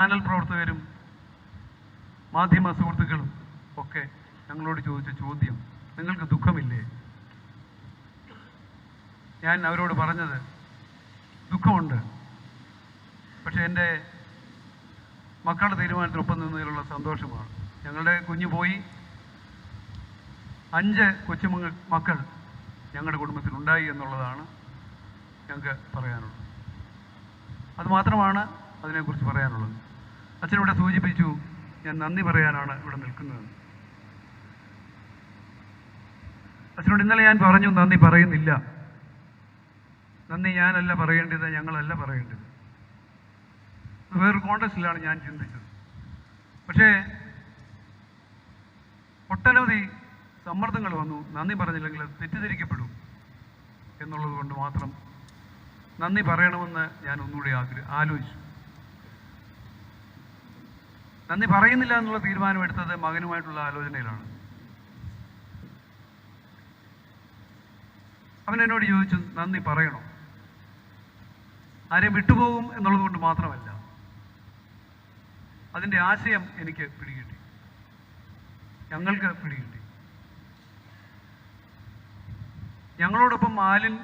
Channel പ്രവർത്തകരും മാധ്യമ സുഹൃത്തുക്കളും ഒക്കെ ഞങ്ങളോട് ചോദിച്ച ചോദ്യം നിങ്ങൾക്ക് ദുഃഖമില്ലേ? ഞാൻ അവരോട് പറഞ്ഞത് ദുഃഖമുണ്ട്. പക്ഷെ എന്റെ മക്കളുടെ തീരുമാനത്തിനൊപ്പം നിന്നതിലുള്ള സന്തോഷമാണ്. ഞങ്ങളുടെ കുഞ്ഞു പോയി. അഞ്ച് കൊച്ചു മക്കൾ ഞങ്ങളുടെ കുടുംബത്തിലുണ്ടായി എന്നുള്ളതാണ് ഞങ്ങൾക്ക് പറയാനുള്ളത്. അതുമാത്രമാണ് അതിനെക്കുറിച്ച് പറയാനുള്ളത്. അച്ഛനിവിടെ സൂചിപ്പിച്ചു. ഞാൻ നന്ദി പറയാനാണ് ഇവിടെ നിൽക്കുന്നത്. അച്ഛനോട് ഇന്നലെ ഞാൻ പറഞ്ഞു നന്ദി പറയുന്നില്ല. നന്ദി ഞാനല്ല പറയേണ്ടത് ഞങ്ങളല്ല പറയേണ്ടത്. വേറൊരു കോണ്ടസ്റ്റിലാണ് ഞാൻ ചിന്തിച്ചത്. പക്ഷേ ഒട്ടനവധി സമ്മർദ്ദങ്ങൾ വന്നു. നന്ദി പറഞ്ഞില്ലെങ്കിൽ തെറ്റിദ്ധരിക്കപ്പെടും എന്നുള്ളത് കൊണ്ട് മാത്രം നന്ദി പറയണമെന്ന് ഞാൻ ഒന്നുകൂടി ആഗ്രഹം ആലോചിച്ചു. നന്ദി പറയുന്നില്ല എന്നുള്ള തീരുമാനം എടുത്തത് മകനുമായിട്ടുള്ള ആലോചനയിലാണ്. അവൻ എന്നോട് ചോദിച്ചു നന്ദി പറയണോ? ആരെയും വിട്ടുപോകും എന്നുള്ളത് കൊണ്ട് മാത്രമല്ല അതിന്റെ ആശയം എനിക്ക് പിടികിട്ടി. ഞങ്ങൾക്ക് പിടികിട്ടി. ഞങ്ങളോടൊപ്പം മാലിൻ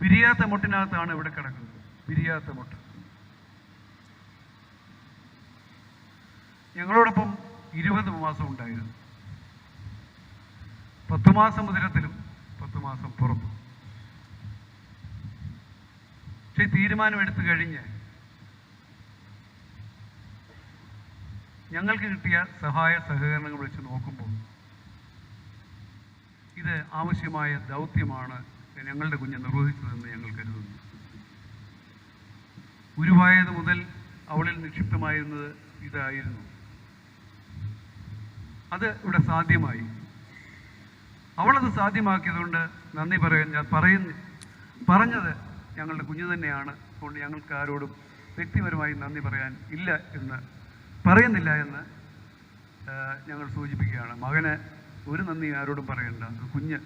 പിരിയാത്ത മുട്ടിനകത്താണ് ഇവിടെ കിടക്കുന്നത്. പിരിയാത്ത മുട്ട്. ഞങ്ങളോടൊപ്പം ഇരുപത് മാസം ഉണ്ടായിരുന്നു. പത്ത് മാസം മുതിരത്തിലും പത്ത് മാസം പുറത്തും. പക്ഷെ തീരുമാനം എടുത്തു കഴിഞ്ഞ് ഞങ്ങൾക്ക് കിട്ടിയ സഹായ സഹകരണങ്ങൾ വെച്ച് നോക്കുമ്പോൾ ഇത് ആവശ്യമായ ദൗത്യമാണ് ഞങ്ങളുടെ കുഞ്ഞ് നിർവഹിച്ചതെന്ന് ഞങ്ങൾ കരുതുന്നു. ഉരുവായത് മുതൽ അവളിൽ നിക്ഷിപ്തമായിരുന്നത് ഇതായിരുന്നു. അത് ഇവിടെ സാധ്യമായി. അവളത് സാധ്യമാക്കിയതുകൊണ്ട് നന്ദി പറയാൻ ഞാൻ പറയുന്നു. പറഞ്ഞത് ഞങ്ങളുടെ കുഞ്ഞു തന്നെയാണ്. അതുകൊണ്ട് ഞങ്ങൾക്ക് ആരോടും വ്യക്തിപരമായി നന്ദി പറയാൻ ഇല്ല എന്ന് പറയുന്നില്ല എന്ന് ഞങ്ങൾ സൂചിപ്പിക്കുകയാണ്. മകന് ഒരു നന്ദി ആരോടും പറയണ്ട. കുഞ്ഞ്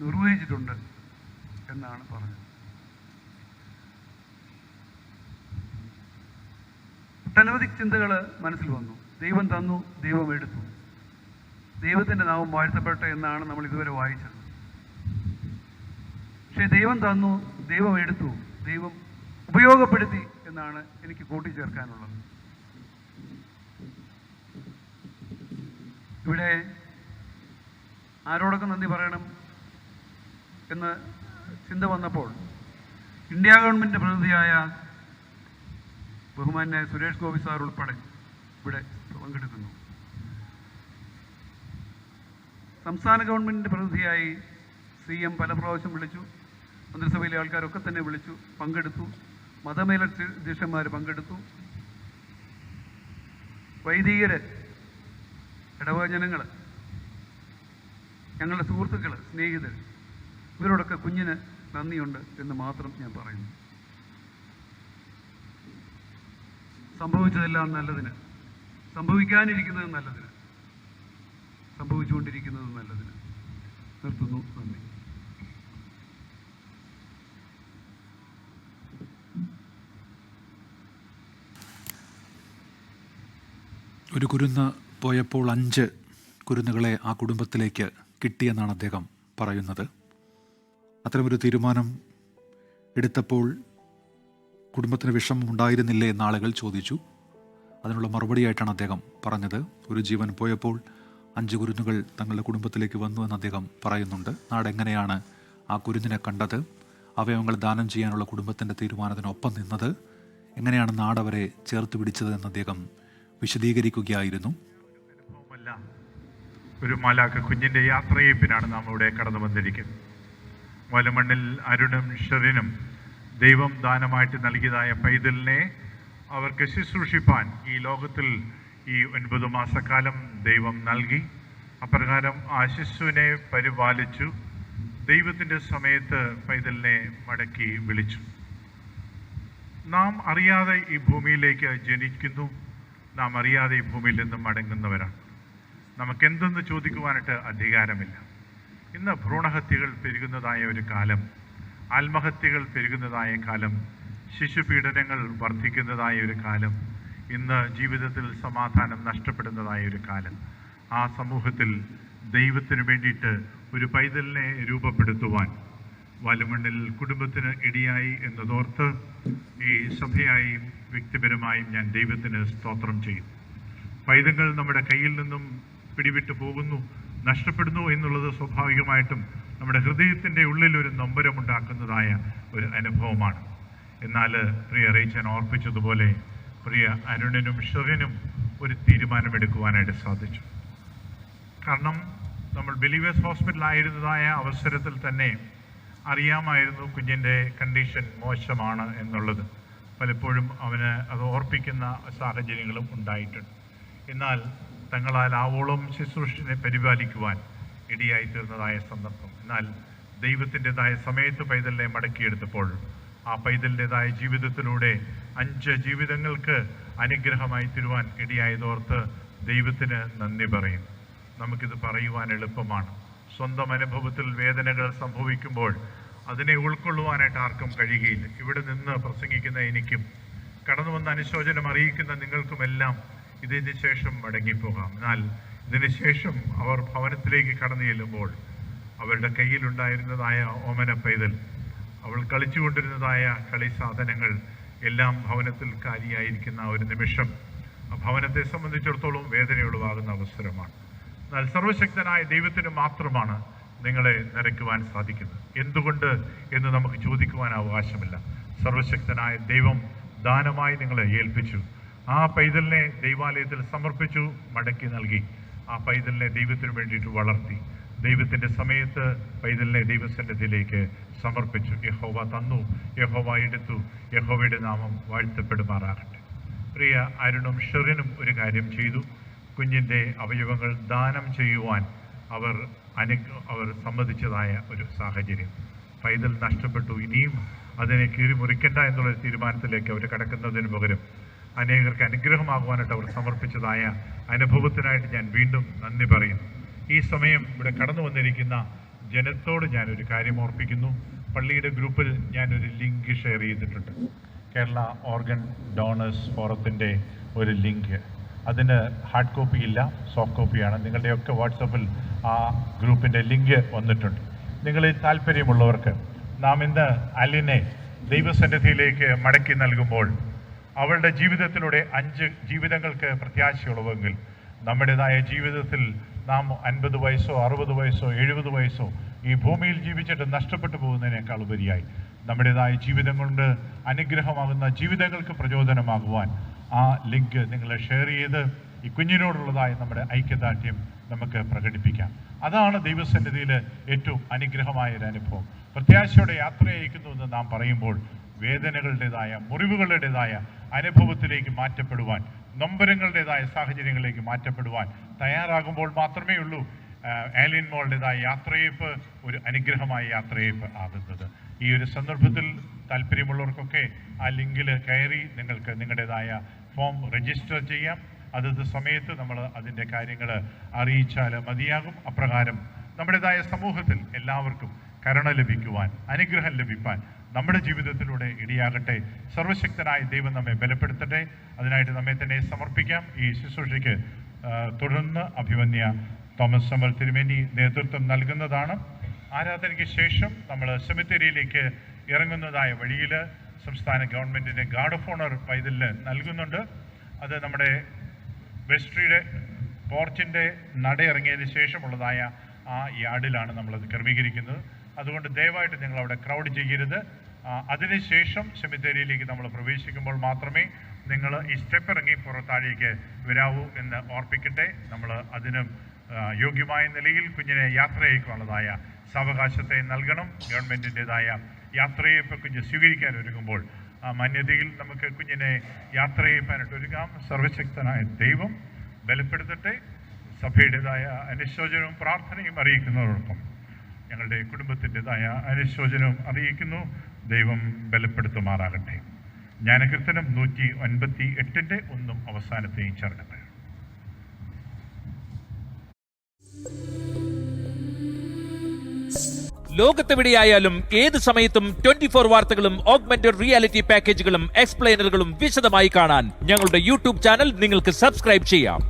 നിർവഹിച്ചിട്ടുണ്ട് എന്നാണ് പറഞ്ഞത്. ഒട്ടനവധി ചിന്തകൾ മനസ്സിൽ വന്നു. ദൈവം തന്നു ദൈവം എടുത്തു. ദൈവത്തിന്റെ നാമം വാഴ്ത്തപ്പെട്ടെ എന്നാണ് നമ്മൾ ഇതുവരെ വായിച്ചത്. പക്ഷേ ദൈവം തന്നു ദൈവം എടുത്തു ദൈവം ഉപയോഗപ്പെടുത്തി എന്നാണ് എനിക്ക് കൂട്ടിച്ചേർക്കാനുള്ളത്. ഇവിടെ ആരോടൊക്കെ നന്ദി പറയണം എന്ന് ചിന്ത വന്നപ്പോൾ ഇന്ത്യ ഗവൺമെന്റ് പ്രതിനിധിയായ ബഹുമാന്യായ സുരേഷ് ഗോപി സാർ ഉൾപ്പെടെ ഇവിടെ പങ്കെടുക്കുന്നു. സംസ്ഥാന ഗവൺമെന്റിന്റെ പ്രതിനിധിയായി സി എം പല പ്രാവശ്യം വിളിച്ചു. മന്ത്രിസഭയിലെ ആൾക്കാരൊക്കെ തന്നെ വിളിച്ചു പങ്കെടുത്തു. മതമേലധ്യക്ഷന്മാർ പങ്കെടുത്തു. വൈദികര് ഇടവക ജനങ്ങൾ ഞങ്ങളുടെ സുഹൃത്തുക്കൾ സ്നേഹിതർ ഇവരോടൊക്കെ കുഞ്ഞിന് നന്ദിയുണ്ട് എന്ന് മാത്രം ഞാൻ പറയുന്നു. സംഭവിച്ചതെല്ലാം നല്ലതിന് സംഭവിക്കാനിരിക്കുന്നത് നല്ലതിന്. സംഭവിച്ചുകൊണ്ടിരിക്കുന്നത് നല്ലതിന്. നിർത്തുന്നു. നന്ദി. ഒരു കുരുന്ന് പോയപ്പോൾ അഞ്ച് കുരുന്നുകളെ ആ കുടുംബത്തിലേക്ക് കിട്ടിയെന്നാണ് അദ്ദേഹം പറയുന്നത്. അത്തരമൊരു തീരുമാനം എടുത്തപ്പോൾ കുടുംബത്തിന് വിഷമം ഉണ്ടായിരുന്നില്ലേ എന്ന് ആളുകൾ ചോദിച്ചു. അതിനുള്ള മറുപടിയായിട്ടാണ് അദ്ദേഹം പറഞ്ഞത്. ഒരു ജീവൻ പോയപ്പോൾ അഞ്ച് കുരുന്നുകൾ തങ്ങളുടെ കുടുംബത്തിലേക്ക് വന്നു എന്ന് അദ്ദേഹം പറയുന്നുണ്ട്. നാടെങ്ങനെയാണ് ആ കുരുന്നിനെ കണ്ടത്? അവയവങ്ങൾ ദാനം ചെയ്യാനുള്ള കുടുംബത്തിന്റെ തീരുമാനത്തിനൊപ്പം നിന്നത്? എങ്ങനെയാണ് നാടവരെ ചേർത്ത് പിടിച്ചത് എന്ന് അദ്ദേഹം വിശദീകരിക്കുകയായിരുന്നു. ഒരു മാലാഖ കുഞ്ഞിന്റെ യാത്രയപ്പിനാണ് നാം ഇവിടെ കടന്നു വന്നിരിക്കുന്നത്. വലമണ്ണിൽ അരുണും ഷെറിനും ദൈവം ദാനമായിട്ട് നൽകിയതായ പൈതലിനെ അവർക്ക് ശുശ്രൂഷിപ്പാൻ ഈ ലോകത്തിൽ ഈ ഒൻപത് മാസക്കാലം ദൈവം നൽകി. അപ്രകാരം ആ ശിശുവിനെ പരിപാലിച്ചു. ദൈവത്തിന്റെ സമയത്ത് പൈതലിനെ മടക്കി വിളിച്ചു. നാം അറിയാതെ ഈ ഭൂമിയിലേക്ക് ജനിക്കുന്നു. നാം അറിയാതെ ഈ ഭൂമിയിൽ നിന്നും മടങ്ങുന്നവരാണ്. നമുക്ക് എന്തെന്ന് ചോദിക്കുവാനായിട്ട് അധികാരമില്ല. ഇന്ന് ഭ്രൂണഹത്യകൾ പെരുകുന്നതായ ഒരു കാലം ആത്മഹത്യകൾ പെരുകുന്നതായ കാലം ശിശുപീഡനങ്ങൾ വർദ്ധിക്കുന്നതായ ഒരു കാലം ഇന്ന് ജീവിതത്തിൽ സമാധാനം നഷ്ടപ്പെടുന്നതായ ഒരു കാലം. ആ സമൂഹത്തിൽ ദൈവത്തിന് വേണ്ടിയിട്ട് ഒരു പൈതലിനെ രൂപപ്പെടുത്തുവാൻ വലുമണ്ണിൽ കുടുംബത്തിന് ഇടിയായി എന്നതോർത്ത് ഈ സഭയായും വ്യക്തിപരമായും ഞാൻ ദൈവത്തിന് സ്തോത്രം ചെയ്യും. പൈതങ്ങൾ നമ്മുടെ കയ്യിൽ നിന്നും പിടിവിട്ട് പോകുന്നു നഷ്ടപ്പെടുന്നു എന്നുള്ളത് സ്വാഭാവികമായിട്ടും നമ്മുടെ ഹൃദയത്തിന്റെ ഉള്ളിൽ ഒരു നൊമ്പരമുണ്ടാക്കുന്നതായ ഒരു അനുഭവമാണ്. എന്നാൽ പ്രിയ റേച്ചൻ ഓർപ്പിച്ചതുപോലെ പ്രിയ അരുണനും ഷെറിനും ഒരു തീരുമാനമെടുക്കുവാനായിട്ട് സാധിച്ചു. കാരണം നമ്മൾ ബിലീവേഴ്സ് ഹോസ്പിറ്റലായിരുന്നതായ അവസരത്തിൽ തന്നെ അറിയാമായിരുന്നു കുഞ്ഞിന്റെ കണ്ടീഷൻ മോശമാണ് എന്നുള്ളത്. പലപ്പോഴും അവന് അത് ഓർപ്പിക്കുന്ന സാഹചര്യങ്ങളും ഉണ്ടായിട്ടുണ്ട്. എന്നാൽ തങ്ങളാൽ ആവോളം ശുശ്രൂഷനെ പരിപാലിക്കുവാൻ ഇടിയായി തീർന്നതായ സന്ദർഭം. എന്നാൽ ദൈവത്തിന്റെതായ സമയത്ത് പൈതലിനെ മടക്കിയെടുത്തപ്പോൾ ആ പൈതലിന്റെതായ ജീവിതത്തിലൂടെ അഞ്ച് ജീവിതങ്ങൾക്ക് അനുഗ്രഹമായി തീരുവാൻ ഇടിയായതോർത്ത് ദൈവത്തിന് നന്ദി പറയും. നമുക്കിത് പറയുവാൻ എളുപ്പമാണ്. സ്വന്തം അനുഭവത്തിൽ വേദനകൾ സംഭവിക്കുമ്പോൾ അതിനെ ഉൾക്കൊള്ളുവാനായിട്ട് ആർക്കും കഴിയുകയില്ല. ഇവിടെ നിന്ന് പ്രസംഗിക്കുന്ന എനിക്കും കടന്നു വന്ന അനുശോചനം അറിയിക്കുന്ന നിങ്ങൾക്കുമെല്ലാം ഇതിന് ശേഷം മടങ്ങിപ്പോകാം. എന്നാൽ ഇതിന് ശേഷം അവർ ഭവനത്തിലേക്ക് കടന്നു ചെല്ലുമ്പോൾ അവരുടെ കയ്യിലുണ്ടായിരുന്നതായ ഓമന പൈതൽ അവൾ കളിച്ചുകൊണ്ടിരുന്നതായ കളി സാധനങ്ങൾ എല്ലാം ഭവനത്തിൽ കാലിയായിരിക്കുന്ന ഒരു നിമിഷം. ഭവനത്തെ സംബന്ധിച്ചിടത്തോളം വേദനയുളവാകുന്ന അവസരമാണ്. എന്നാൽ സർവശക്തനായ ദൈവത്തിന് മാത്രമാണ് നിങ്ങളെ നിറയ്ക്കുവാൻ സാധിക്കുന്നത്. എന്തുകൊണ്ട് എന്ന് നമുക്ക് ചോദിക്കുവാൻ അവകാശമില്ല. സർവശക്തനായ ദൈവം ദാനമായി നിങ്ങളെ ഏൽപ്പിച്ചു. ആ പൈതലിനെ ദൈവാലയത്തിൽ സമർപ്പിച്ചു മടക്കി നൽകി. ആ പൈതലിനെ ദൈവത്തിന് വേണ്ടിയിട്ട് വളർത്തി. ദൈവത്തിന്റെ സമയത്ത് പൈതലിനെ ദൈവസന്നിധിയിലേക്ക് സമർപ്പിച്ചു. യഹോവ തന്നു. യഹോവ എടുത്തു. യഹോവയുടെ നാമം വാഴ്ത്തപ്പെടുമാറാകട്ടെ. പ്രിയ അരുണും ഷെറിനും ഒരു കാര്യം ചെയ്തു. കുഞ്ഞിന്റെ അവയവങ്ങൾ ദാനം ചെയ്യുവാൻ അവർ അനു അവർ സമ്മതിച്ചതായ ഒരു സാഹചര്യം. പൈതൽ നഷ്ടപ്പെട്ടു. ഇനിയും അതിനെ കീറി മുറിക്കണ്ട എന്നുള്ളൊരു തീരുമാനത്തിലേക്ക് അവർ കടക്കുന്നതിന് പകരം അനേകർക്ക് അനുഗ്രഹമാകുവാനായിട്ട് അവർ സമർപ്പിച്ചതായ അനുഭവത്തിനായിട്ട് ഞാൻ വീണ്ടും നന്ദി പറയുന്നു. ഈ സമയം ഇവിടെ കടന്നു വന്നിരിക്കുന്ന ജനത്തോട് ഞാനൊരു കാര്യം ഓർപ്പിക്കുന്നു. പള്ളിയുടെ ഗ്രൂപ്പിൽ ഞാനൊരു ലിങ്ക് ഷെയർ ചെയ്തിട്ടുണ്ട്. കേരള ഓർഗൻ ഡോണേഴ്സ് ഫോറത്തിന്റെ ഒരു ലിങ്ക്. അതിന് ഹാർഡ് കോപ്പി ഇല്ല സോഫ്റ്റ് കോപ്പിയാണ് നിങ്ങളുടെയൊക്കെ വാട്സപ്പിൽ ആ ഗ്രൂപ്പിന്റെ ലിങ്ക് വന്നിട്ടുണ്ട്. നിങ്ങളിൽ താല്പര്യമുള്ളവർക്ക് നാം ഇന്ന് അലിനെ ദൈവസന്നിധിയിലേക്ക് മടക്കി നൽകുമ്പോൾ അവളുടെ ജീവിതത്തിലൂടെ അഞ്ച് ജീവിതങ്ങൾക്ക് പ്രത്യാശയുള്ളവെങ്കിൽ നമ്മുടേതായ ജീവിതത്തിൽ നാം അൻപത് വയസ്സോ അറുപത് വയസ്സോ എഴുപത് വയസ്സോ ഈ ഭൂമിയിൽ ജീവിച്ചിട്ട് നഷ്ടപ്പെട്ടു പോകുന്നതിനേക്കാൾ ഉപരിയായി. നമ്മുടേതായ ജീവിതം കൊണ്ട് അനുഗ്രഹമാകുന്ന ജീവിതങ്ങൾക്ക് പ്രചോദനമാകുവാൻ ആ ലിങ്ക് നിങ്ങൾ ഷെയർ ചെയ്ത് ഈ കുഞ്ഞിനോടുള്ളതായി നമ്മുടെ ഐക്യദാർഢ്യം നമുക്ക് പ്രകടിപ്പിക്കാം. അതാണ് ദൈവസന്നിധിയിൽ ഏറ്റവും അനുഗ്രഹമായ ഒരു അനുഭവം. പ്രത്യാശയോടെ യാത്ര അയക്കുന്നു എന്ന് നാം പറയുമ്പോൾ വേദനകളുടേതായ മുറിവുകളുടേതായ അനുഭവത്തിലേക്ക് മാറ്റപ്പെടുവാൻ നൊമ്പരങ്ങളുടേതായ സാഹചര്യങ്ങളിലേക്ക് മാറ്റപ്പെടുവാൻ തയ്യാറാകുമ്പോൾ മാത്രമേ ഉള്ളൂ ആലിയൻ മോളുടേതായ യാത്രയപ്പ് ഒരു അനുഗ്രഹമായ യാത്രയപ്പ് ആകുന്നത്. ഈ ഒരു സന്ദർഭത്തിൽ താല്പര്യമുള്ളവർക്കൊക്കെ ആ ലിങ്കിൽ കയറി നിങ്ങൾക്ക് നിങ്ങളുടേതായ ഫോം രജിസ്റ്റർ ചെയ്യാം. അതത് സമയത്ത് നമ്മൾ അതിന്റെ കാര്യങ്ങൾ അറിയിച്ചാൽ മതിയാകും. അപ്രകാരം നമ്മുടേതായ സമൂഹത്തിൽ എല്ലാവർക്കും കരുണ ലഭിക്കുവാൻ അനുഗ്രഹം ലഭിക്കാൻ നമ്മുടെ ജീവിതത്തിലൂടെ ഇടിയാകട്ടെ. സർവശക്തനായ ദൈവം നമ്മെ ബലപ്പെടുത്തട്ടെ. അതിനായിട്ട് നമ്മെ തന്നെ സമർപ്പിക്കാം. ഈ ശുശ്രൂഷയ്ക്ക് തുടർന്ന് അഭിമന്യ തോമസ് സമ്മൽ തിരുമേനി നേതൃത്വം നൽകുന്നതാണ്. ആരാധനയ്ക്ക് ശേഷം നമ്മൾ സെമിത്തേരിയിലേക്ക് ഇറങ്ങുന്നതായ വഴിയിൽ സംസ്ഥാന ഗവൺമെന്റിന്റെ ഗാർഡ് ഓഫ് ഓണർ പൈതലിന് നൽകുന്നുണ്ട്. അത് നമ്മുടെ വെസ്ട്രിയുടെ പോർച്ചിന്റെ നട ഇറങ്ങിയതിന് ശേഷമുള്ളതായ ആ യാർഡിലാണ് നമ്മളത് ക്രമീകരിക്കുന്നത്. അതുകൊണ്ട് ദയവായിട്ട് നിങ്ങൾ അവിടെ ക്രൗഡ് ചെയ്യരുത് അതിനുശേഷം സെമിത്തേരിയിലേക്ക് നമ്മൾ പ്രവേശിക്കുമ്പോൾ മാത്രമേ നിങ്ങൾ ഈ സ്റ്റെപ്പ് ഇറങ്ങി പുറത്താഴേക്ക് വരാവൂ എന്ന് ഓർപ്പിക്കട്ടെ. നമ്മൾ അതിനും യോഗ്യമായ നിലയിൽ കുഞ്ഞിനെ യാത്രയേക്കുള്ളതായ സാവകാശത്തെ നൽകണം. ഗവൺമെന്റിന്റെതായ യാത്രയപ്പ് കുഞ്ഞ് സ്വീകരിക്കാൻ ഒരുങ്ങുമ്പോൾ ആ മാന്യതയിൽ നമുക്ക് കുഞ്ഞിനെ യാത്രയപ്പാനായിട്ട് ഒരുങ്ങാം. സർവശക്തനായ ദൈവം ബലപ്പെടുത്തട്ടെ. സഭയുടേതായ അനുശോചനവും പ്രാർത്ഥനയും അറിയിക്കുന്നതോടൊപ്പം. ഞങ്ങളുടെ കുടുംബത്തിന്റെതായ അനുശോചനവും അറിയിക്കുന്നു. ദൈവം ബലപ്പെടുത്തുമാറാകട്ടെ. ജ്ഞാനകീർത്തനം നൂറ്റി ഒൻപത്തി എട്ടിന്റെ ഒന്നും അവസാനത്തെയും ചരണങ്ങൾ ലോകത്തെവിടെയായാലും ഏത് സമയത്തും ട്വന്റി ഫോർ വാർത്തകളും ഓഗ്മെന്റഡ് റിയാലിറ്റി പാക്കേജുകളും എക്സ്പ്ലെയിനറുകളും വിശദമായി കാണാൻ ഞങ്ങളുടെ യൂട്യൂബ് ചാനൽ നിങ്ങൾക്ക് സബ്സ്ക്രൈബ് ചെയ്യാം.